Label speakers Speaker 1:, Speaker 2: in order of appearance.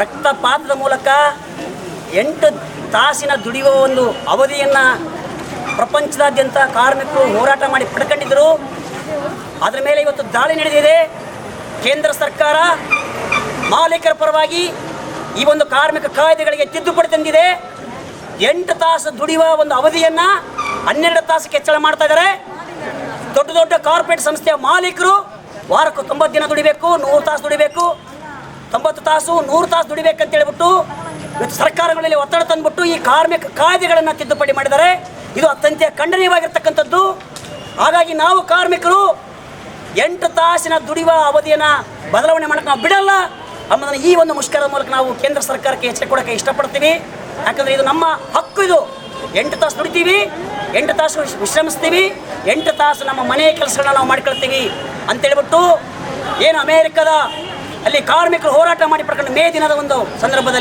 Speaker 1: ರಕ್ತಪಾತದ ಮೂಲಕ ಎಂಟು ತಾಸಿನ ದುಡಿಯುವ ಒಂದು ಅವಧಿಯನ್ನು ಪ್ರಪಂಚದಾದ್ಯಂತ ಕಾರ್ಮಿಕರು ಹೋರಾಟ ಮಾಡಿ ಪಡ್ಕೊಂಡಿದ್ದರು ಅದರ ಮೇಲೆ ಇವತ್ತು ದಾಳಿ ನಡೆದಿದೆ. ಕೇಂದ್ರ ಸರ್ಕಾರ ಮಾಲೀಕರ ಪರವಾಗಿ ಈ ಒಂದು ಕಾರ್ಮಿಕ ಕಾಯ್ದೆಗಳಿಗೆ ತಿದ್ದುಪಡಿ ತಂದಿದೆ. ಎಂಟು ತಾಸು ದುಡಿಯುವ ಒಂದು ಅವಧಿಯನ್ನು ಹನ್ನೆರಡು ತಾಸಕ್ಕೆ ಹೆಚ್ಚಳ ಮಾಡ್ತಾ ಇದ್ದಾರೆ ದೊಡ್ಡ ದೊಡ್ಡ ಕಾರ್ಪೊರೇಟ್ ಸಂಸ್ಥೆಯ ಮಾಲೀಕರು ವಾರಕ್ಕೂ ತೊಂಬತ್ತು ದಿನ ದುಡಿಬೇಕು, ನೂರು ತಾಸು ದುಡಿಬೇಕು. ತೊಂಬತ್ತು ತಾಸು, ನೂರು ತಾಸು ದುಡಿಬೇಕಂತ ಹೇಳ್ಬಿಟ್ಟು ಇವತ್ತು ಸರ್ಕಾರಗಳಲ್ಲಿ ಒತ್ತಡ ತಂದ್ಬಿಟ್ಟು ಈ ಕಾರ್ಮಿಕ ಕಾಯ್ದೆಗಳನ್ನು ತಿದ್ದುಪಡಿ ಮಾಡಿದ್ದಾರೆ. ಇದು ಅತ್ಯಂತ ಖಂಡನೀಯವಾಗಿರ್ತಕ್ಕಂಥದ್ದು. ಹಾಗಾಗಿ ನಾವು ಕಾರ್ಮಿಕರು ಎಂಟು ತಾಸಿನ ದುಡಿಯುವ ಅವಧಿಯನ್ನು ಬದಲಾವಣೆ ಮಾಡೋಕ್ಕೆ ನಾವು ಬಿಡಲ್ಲ. ಅನ್ನೋದನ್ನು ಈ ಒಂದು ಮುಷ್ಕರದ ಮೂಲಕ ನಾವು ಕೇಂದ್ರ ಸರ್ಕಾರಕ್ಕೆ ಎಚ್ಚರಿಕೆ ಕೊಡೋಕ್ಕೆ ಇಷ್ಟಪಡ್ತೀವಿ. ಯಾಕಂದರೆ ಇದು ನಮ್ಮ ಹಕ್ಕು ಇದು. ಎಂಟು ತಾಸು ದುಡಿತೀವಿ, ಎಂಟು ತಾಸು ವಿಶ್ರಮಿಸ್ತೀವಿ, ಎಂಟು ತಾಸು ನಮ್ಮ ಮನೆಯ ಕೆಲಸಗಳನ್ನ ನಾವು ಮಾಡ್ಕೊಳ್ತೀವಿ ಅಂತೇಳ್ಬಿಟ್ಟು ಏನು ಅಮೇರಿಕದ ಅಲ್ಲಿ ಕಾರ್ಮಿಕರು ಹೋರಾಟ ಮಾಡಿ ಪಡ್ಕೊಂಡು ಮೇ ದಿನದ ಒಂದು ಸಂದರ್ಭದಲ್ಲಿ